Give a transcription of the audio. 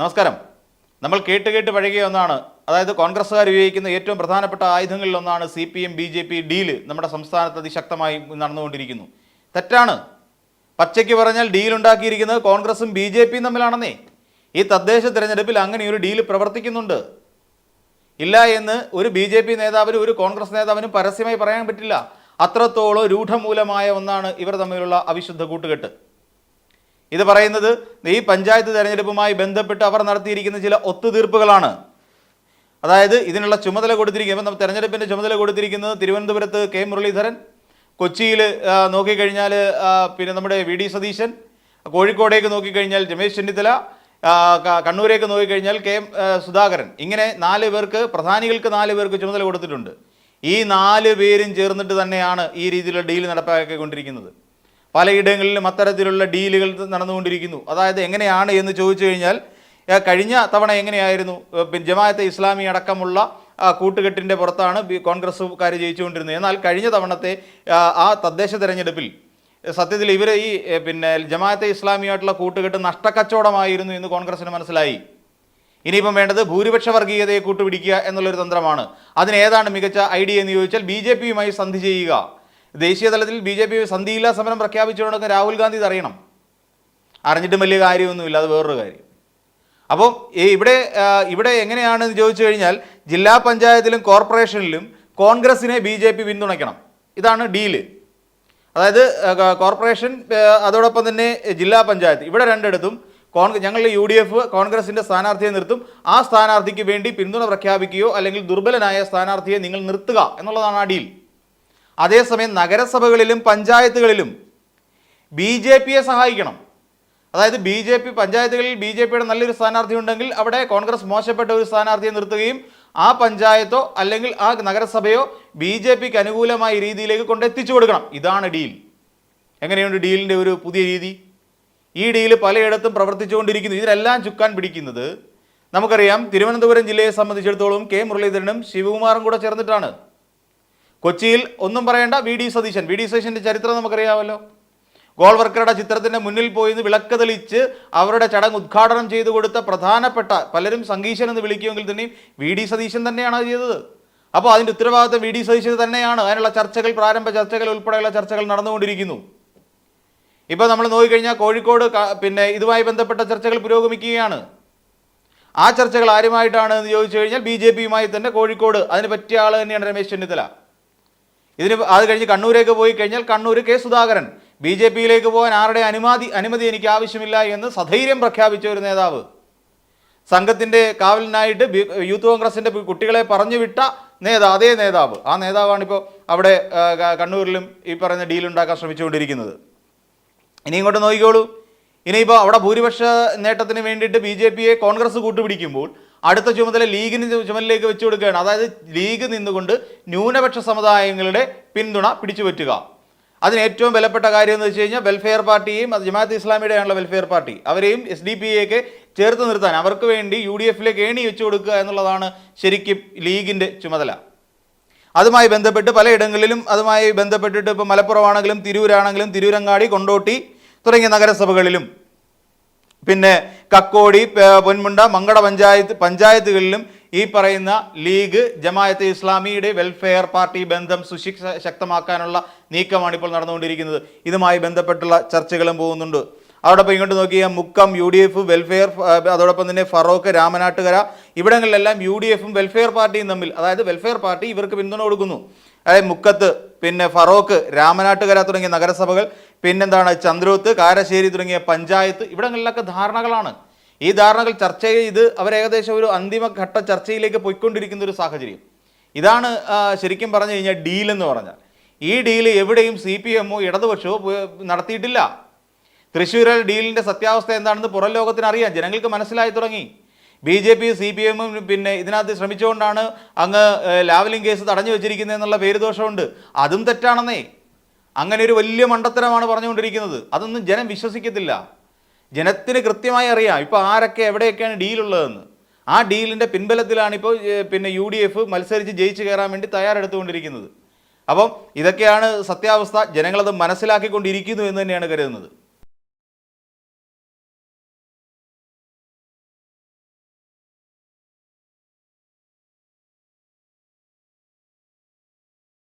നമസ്കാരം. നമ്മൾ കേട്ട് കേട്ട് പഴകിയ ഒന്നാണ്. അതായത് കോൺഗ്രസ്സുകാർ ഉപയോഗിക്കുന്ന ഏറ്റവും പ്രധാനപ്പെട്ട ആയുധങ്ങളിൽ ഒന്നാണ് C P M B J P deal നമ്മുടെ സംസ്ഥാനത്ത് അതിശക്തമായി നടന്നുകൊണ്ടിരിക്കുന്നു. തെറ്റാണ്. പച്ചയ്ക്ക് പറഞ്ഞാൽ ഡീൽ ഉണ്ടാക്കിയിരിക്കുന്നത് കോൺഗ്രസും ബി ജെ പിയും തമ്മിലാണെന്നേ. ഈ തദ്ദേശ തിരഞ്ഞെടുപ്പിൽ അങ്ങനെ ഒരു ഡീൽ പ്രവർത്തിക്കുന്നുണ്ട്. ഇല്ല എന്ന് ഒരു ബി ജെ പി നേതാവിനും ഒരു കോൺഗ്രസ് നേതാവിനും പരസ്യമായി പറയാൻ പറ്റില്ല. അത്രത്തോളം രൂഢമൂലമായ ഒന്നാണ് ഇവർ തമ്മിലുള്ള അവിശുദ്ധ കൂട്ടുകെട്ട്. ഇത് പറയുന്നത് ഈ പഞ്ചായത്ത് തെരഞ്ഞെടുപ്പുമായി ബന്ധപ്പെട്ട് അവർ നടത്തിയിരിക്കുന്ന ചില ഒത്തുതീർപ്പുകളാണ്. അതായത് ഇതിനുള്ള ചുമതല കൊടുത്തിരിക്കുന്നത് ഇപ്പം തെരഞ്ഞെടുപ്പിന്റെ ചുമതല കൊടുത്തിരിക്കുന്നത് തിരുവനന്തപുരത്ത് കെ മുരളീധരൻ കൊച്ചിയിൽ നോക്കിക്കഴിഞ്ഞാൽ പിന്നെ നമ്മുടെ വി ഡി സതീശൻ കോഴിക്കോടേക്ക് നോക്കിക്കഴിഞ്ഞാൽ രമേശ് ചെന്നിത്തല കണ്ണൂരേക്ക് നോക്കിക്കഴിഞ്ഞാൽ കെ സുധാകരൻ. ഇങ്ങനെ നാല് പേർക്ക് പ്രധാനികൾക്ക് നാല് പേർക്ക് ചുമതല കൊടുത്തിട്ടുണ്ട്. ഈ നാല് പേരും ചേർന്നിട്ട് തന്നെയാണ് ഈ രീതിയിലുള്ള ഡീൽ നടപ്പാക്കിക്കൊണ്ടിരിക്കുന്നത്. പലയിടങ്ങളിലും അത്തരത്തിലുള്ള ഡീലുകൾ നടന്നുകൊണ്ടിരിക്കുന്നു. അതായത് എങ്ങനെയാണ് എന്ന് ചോദിച്ചു കഴിഞ്ഞാൽ കഴിഞ്ഞ തവണ എങ്ങനെയായിരുന്നു? ജമാഅത്തെ ഇസ്ലാമി അടക്കമുള്ള കൂട്ടുകെട്ടിന്റെ പുറത്താണ് കോൺഗ്രസ്സുകാർ ജയിച്ചുകൊണ്ടിരുന്നത്. എന്നാൽ കഴിഞ്ഞ തവണത്തെ ആ, ആ തദ്ദേശ തെരഞ്ഞെടുപ്പിൽ സത്യത്തിൽ ഇവർ ഈ പിന്നെ ജമാഅത്തെ ഇസ്ലാമിയായിട്ടുള്ള കൂട്ടുകെട്ട് നഷ്ടക്കച്ചവടമായിരുന്നു എന്ന് കോൺഗ്രസ്സിന് മനസ്സിലായി. ഇനിയിപ്പം വേണ്ടത് ഭൂരിപക്ഷ വർഗീയതയെ കൂട്ടുപിടിക്കുക എന്നുള്ളൊരു തന്ത്രമാണ്. അതിനേതാണ് മികച്ച ഐഡിയ എന്ന് ചോദിച്ചാൽ ബി ജെ പിയുമായി സന്ധി ചെയ്യുക. ദേശീയ തലത്തിൽ ബി ജെ പി സന്ധിയില്ലാ സമരം പ്രഖ്യാപിച്ചുകൊണ്ടൊക്കെ രാഹുൽ ഗാന്ധി അറിയണം അറിഞ്ഞിട്ടും വലിയ കാര്യമൊന്നുമില്ല അത് വേറൊരു കാര്യം. അപ്പോൾ ഇവിടെ ഇവിടെ എങ്ങനെയാണെന്ന് ചോദിച്ചു കഴിഞ്ഞാൽ ജില്ലാ പഞ്ചായത്തിലും കോർപ്പറേഷനിലും കോൺഗ്രസിനെ ബി ജെ പി പിന്തുണയ്ക്കണം. ഇതാണ് ഡീൽ. അതായത് കോർപ്പറേഷൻ അതോടൊപ്പം തന്നെ ജില്ലാ പഞ്ചായത്ത്. ഇവിടെ രണ്ടിടത്തും കോൺഗ്രസ് ഞങ്ങളുടെ യു ഡി എഫ് കോൺഗ്രസിന്റെ സ്ഥാനാർത്ഥിയെ നിർത്തും. ആ സ്ഥാനാർത്ഥിക്ക് വേണ്ടി പിന്തുണ പ്രഖ്യാപിക്കുകയോ അല്ലെങ്കിൽ ദുർബലനായ സ്ഥാനാർത്ഥിയെ നിങ്ങൾ നിർത്തുക എന്നുള്ളതാണ് ആ ഡീൽ. അതേസമയം നഗരസഭകളിലും പഞ്ചായത്തുകളിലും ബി ജെ പിയെ സഹായിക്കണം. അതായത് ബി ജെ പി പഞ്ചായത്തുകളിൽ ബി ജെ പിയുടെ നല്ലൊരു സ്ഥാനാർത്ഥി ഉണ്ടെങ്കിൽ അവിടെ കോൺഗ്രസ് മോശപ്പെട്ട ഒരു സ്ഥാനാർത്ഥിയെ നിർത്തുകയും ആ പഞ്ചായത്തോ അല്ലെങ്കിൽ ആ നഗരസഭയോ ബി ജെ പിക്ക് അനുകൂലമായ രീതിയിലേക്ക് കൊണ്ടെത്തിച്ചു കൊടുക്കണം. ഇതാണ് ഡീൽ. എങ്ങനെയുണ്ട് ഡീലിന്റെ ഒരു പുതിയ രീതി? ഈ ഡീൽ പലയിടത്തും പ്രവർത്തിച്ചുകൊണ്ടിരിക്കുന്നു. ഇതിനെല്ലാം ചുക്കാൻ പിടിക്കുന്നത് നമുക്കറിയാം തിരുവനന്തപുരം ജില്ലയെ സംബന്ധിച്ചിടത്തോളം കെ മുരളീധരനും ശിവകുമാറും കൂടെ ചേർന്നിട്ടാണ്. കൊച്ചിയിൽ ഒന്നും പറയേണ്ട V D Satheesan. V D സതീശന്റെ ചരിത്രം നമുക്കറിയാമല്ലോ. ഗോൾവർക്കറുടെ ചിത്രത്തിന്റെ മുന്നിൽ പോയി നിന്ന് വിളക്ക് തെളിച്ച് അവരുടെ ചടങ്ങ് ഉദ്ഘാടനം ചെയ്തു കൊടുത്ത പ്രധാനപ്പെട്ട പലരും സംഗീശൻ എന്ന് വിളിക്കുമെങ്കിൽ തന്നെയും വി ഡി സതീശൻ തന്നെയാണ് അത് ചെയ്തത്. അപ്പോൾ അതിന്റെ ഉത്തരവാദിത്തം വി ഡി സതീശൻ തന്നെയാണ്. അതിനുള്ള ചർച്ചകൾ പ്രാരംഭ ചർച്ചകൾ ഉൾപ്പെടെയുള്ള ചർച്ചകൾ നടന്നുകൊണ്ടിരിക്കുന്നു. ഇപ്പോൾ നമ്മൾ നോക്കിക്കഴിഞ്ഞാൽ കോഴിക്കോട് പിന്നെ ഇതുമായി ബന്ധപ്പെട്ട ചർച്ചകൾ പുരോഗമിക്കുകയാണ്. ആ ചർച്ചകൾ ആരുമായിട്ടാണ് എന്ന് ചോദിച്ചു കഴിഞ്ഞാൽ ബി ജെ പിയുമായി തന്നെ കോഴിക്കോട്. അതിന് പറ്റിയ ആൾ തന്നെയാണ് രമേശ് ചെന്നിത്തല. ഇതിന് അത് കഴിഞ്ഞ് കണ്ണൂരേക്ക് പോയി കഴിഞ്ഞാൽ Kannur K Sudhakaran. B J പിയിലേക്ക് പോകാൻ ആരുടെ അനുമതി അനുമതി എനിക്ക് ആവശ്യമില്ല എന്ന് സധൈര്യം പ്രഖ്യാപിച്ച ഒരു നേതാവ്. സംഘത്തിന്റെ കാവലിനായിട്ട് യൂത്ത് കോൺഗ്രസിന്റെ കുട്ടികളെ പറഞ്ഞു വിട്ട നേതാവ് അതേ നേതാവ്. ആ നേതാവാണിപ്പോൾ അവിടെ കണ്ണൂരിലും ഈ പറയുന്ന ഡീൽ ഉണ്ടാക്കാൻ ശ്രമിച്ചുകൊണ്ടിരിക്കുന്നത്. ഇനി ഇങ്ങോട്ട് നോക്കിക്കോളൂ. ഇനിയിപ്പോൾ അവിടെ ഭൂരിപക്ഷ നേട്ടത്തിന് വേണ്ടിയിട്ട് ബി ജെ പിയെ കോൺഗ്രസ് കൂട്ടുപിടിക്കുമ്പോൾ അടുത്ത ചുമതല ലീഗിന് ചുമതലയിലേക്ക് വെച്ചു കൊടുക്കുകയാണ്. അതായത് ലീഗ് നിന്നുകൊണ്ട് ന്യൂനപക്ഷ സമുദായങ്ങളുടെ പിന്തുണ പിടിച്ചു പറ്റുക അതിന് ഏറ്റവും വിലപ്പെട്ട കാര്യം എന്ന് വെച്ച് കഴിഞ്ഞാൽ വെൽഫെയർ പാർട്ടിയും അത് ജമാഅത്ത് ഇസ്ലാമിയുടെയാണല്ലോ വെൽഫെയർ പാർട്ടി അവരെയും എസ് ഡി പി എയൊക്കെ ചേർത്ത് നിർത്താൻ അവർക്ക് വേണ്ടി യു ഡി എഫിലേക്ക് ഏണി വെച്ചു കൊടുക്കുക എന്നുള്ളതാണ് ശരിക്കും ലീഗിന്റെ ചുമതല. അതുമായി ബന്ധപ്പെട്ട് പലയിടങ്ങളിലും അതുമായി ബന്ധപ്പെട്ടിട്ട് ഇപ്പോൾ മലപ്പുറമാണെങ്കിലും തിരൂരാണെങ്കിലും തിരൂരങ്ങാടി കൊണ്ടോട്ടി തുടങ്ങിയ നഗരസഭകളിലും പിന്നെ കക്കോടി പൊന്മുണ്ട മങ്കട പഞ്ചായത്ത് പഞ്ചായത്തുകളിലും ഈ പറയുന്ന ലീഗ് ജമായത്ത് ഇസ്ലാമിയുടെ വെൽഫെയർ പാർട്ടി ബന്ധം സുശിക്ഷ ശക്തമാക്കാനുള്ള നീക്കമാണ് ഇപ്പോൾ നടന്നുകൊണ്ടിരിക്കുന്നത്. ഇതുമായി ബന്ധപ്പെട്ടുള്ള ചർച്ചകളും പോകുന്നുണ്ട്. അതോടൊപ്പം ഇങ്ങോട്ട് നോക്കിയാൽ Mukkam U D F welfare അതോടൊപ്പം തന്നെ ഫറോക്ക് രാമനാട്ടുകര ഇവിടങ്ങളിലെല്ലാം യു ഡി എഫും വെൽഫെയർ പാർട്ടിയും തമ്മിൽ. അതായത് വെൽഫെയർ പാർട്ടി ഇവർക്ക് പിന്തുണ കൊടുക്കുന്നു. അതായത് മുക്കത്ത് പിന്നെ ഫറോക്ക് രാമനാട്ടുകര തുടങ്ങിയ നഗരസഭകൾ പിന്നെന്താണ് ചന്ദ്രൂത്ത് കാരശ്ശേരി തുടങ്ങിയ പഞ്ചായത്ത് ഇവിടങ്ങളിലൊക്കെ ധാരണകളാണ്. ഈ ധാരണകൾ ചർച്ച ചെയ്ത് അവർ ഏകദേശം ഒരു അന്തിമഘട്ട ചർച്ചയിലേക്ക് പോയിക്കൊണ്ടിരിക്കുന്ന ഒരു സാഹചര്യം. ഇതാണ് ശരിക്കും പറഞ്ഞു കഴിഞ്ഞാൽ ഡീൽ എന്ന് പറഞ്ഞാൽ. ഈ ഡീൽ എവിടെയും സി പി എമ്മോ ഇടതുപക്ഷമോ നടത്തിയിട്ടില്ല. തൃശ്ശൂരിൽ ഡീലിന്റെ സത്യാവസ്ഥ എന്താണെന്ന് പുറം ലോകത്തിന് അറിയാം. ജനങ്ങൾക്ക് മനസ്സിലായി തുടങ്ങി. B J P C P എമ്മും പിന്നെ ഇതിനകത്ത് ശ്രമിച്ചുകൊണ്ടാണ് അങ്ങ് ലാവലിംഗ് കേസ് തടഞ്ഞു വെച്ചിരിക്കുന്നത് എന്നുള്ള പേരുദോഷമുണ്ട്. അതും തെറ്റാണെന്നേ. അങ്ങനെ ഒരു വലിയ മണ്ടത്തരമാണ് പറഞ്ഞുകൊണ്ടിരിക്കുന്നത്. അതൊന്നും ജനം വിശ്വസിക്കത്തില്ല. ജനത്തിന് കൃത്യമായി അറിയാം. ഇപ്പോൾ ആരൊക്കെ എവിടെയൊക്കെയാണ് ഡീലുള്ളതെന്ന്. ആ ഡീലിന്റെ പിൻബലത്തിലാണ് ഇപ്പോൾ പിന്നെ യു ഡി എഫ് മത്സരിച്ച് ജയിച്ചു കയറാൻ വേണ്ടി തയ്യാറെടുത്തുകൊണ്ടിരിക്കുന്നത്. അപ്പം ഇതൊക്കെയാണ് സത്യാവസ്ഥ. ജനങ്ങളത് മനസ്സിലാക്കിക്കൊണ്ടിരിക്കുന്നു എന്ന് തന്നെയാണ് കരുതുന്നത്.